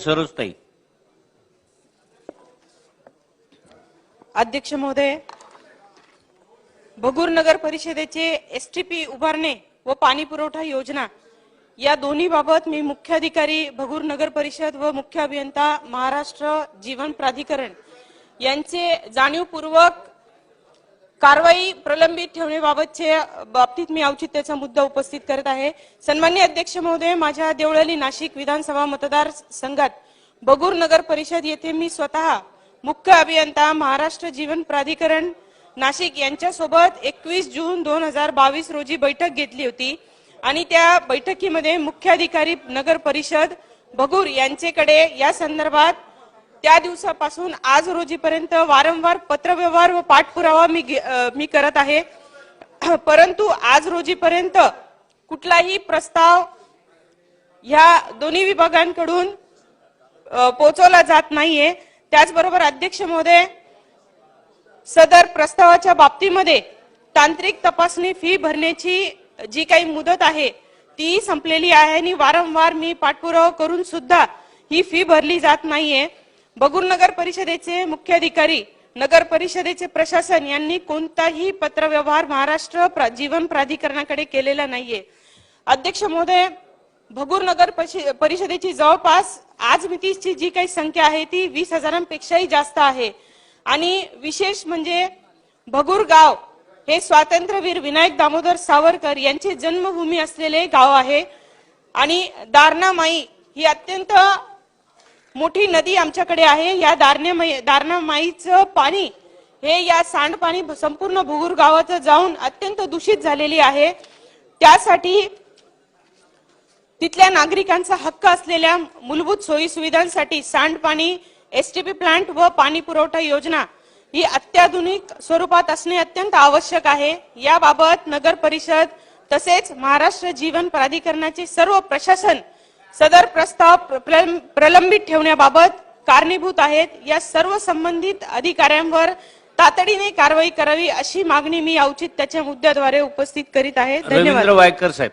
सरोजताई अध्यक्ष महोदय भगूर नगर परिषदेचे एसटीपी उभारणे व पाणी पुरवठा योजना या दोन्ही बाबत मी मुख्याधिकारी भगूर नगर परिषद व मुख्य अभियंता महाराष्ट्र जीवन प्राधिकरण यांचे जाणीवपूर्वक कारवाई प्रलंबित ठेवण्याबाबतचे बाबतीत मी औचित्याचा मुद्दा उपस्थित करत आहे. सन्मान्य अध्यक्ष महोदय माझ्या देवळाली नाशिक विधानसभा मतदार संघात बगूर नगर परिषद येथे मी स्वतः मुख्य अभियंता महाराष्ट्र जीवन प्राधिकरण नाशिक यांच्यासोबत एकवीस जून दोन हजार बावीस रोजी बैठक घेतली होती आणि त्या बैठकीमध्ये मुख्याधिकारी नगर परिषद भगूर यांचेकडे या संदर्भात त्या दिवसापासून आज रोजीपर्यंत वारंवार पत्रव्यवहार व पाठपुरावा मी मी करत आहे. परंतु आज रोजीपर्यंत कुठलाही प्रस्ताव ह्या दोन्ही विभागांकडून पोचवला पोहोचवला जात नाहीये. त्याचबरोबर अध्यक्ष महोदय सदर प्रस्तावाच्या बाबतीमध्ये तांत्रिक तपासणी फी भरण्याची जी काही मुदत आहे ती संपलेली आहे आणि वारंवार मी पाठपुरावा करून सुद्धा ही फी भरली जात नाहीये. बगूर नगर परिषदेचे मुख्याधिकारी नगर परिषदेचे प्रशासन यांनी कोणताही पत्रव्यवहार महाराष्ट्र प्रा- जीवन प्राधिकरणाकडे केलेला नाहीये. अध्यक्ष महोदय भगूर नगर परिष- परिषदेची जवळपास आज मितीची जी काही संख्या आहे ती वीस हजारांपेक्षाही जास्त आहे. आणि विशेष म्हणजे भगूर गाव हे स्वातंत्र्यवीर विनायक दामोदर सावरकर यांची जन्मभूमी असलेले गाव आहे. आणि दारणा माई ही अत्यंत मोठी नदी आमच्याकडे आहे. या दारणा दारणामाईचं पाणी हे या सांडपाणी संपूर्ण भुगूर गावाचं जाऊन अत्यंत दूषित झालेली आहे. त्यासाठी तिथल्या नागरिकांचा हक्क असलेल्या मूलभूत सोयी सुविधांसाठी सांडपाणी एसटीपी प्लांट व पाणी पुरवठा योजना ही अत्याधुनिक स्वरूपात असणे अत्यंत आवश्यक आहे. याबाबत नगर परिषद तसेच महाराष्ट्र जीवन प्राधिकरणाचे सर्व प्रशासन सदर प्रस्ताव प्रलं- प्रलंबित ठेवण्याबाबत कारणीभूत आहेत. या सर्व संबंधित अधिकाऱ्यांवर तातडीने कारवाई करावी अशी मागणी मी औचित्याच्या मुद्द्याद्वारे उपस्थित करीत आहे. धन्यवाद. वायकर साहेब.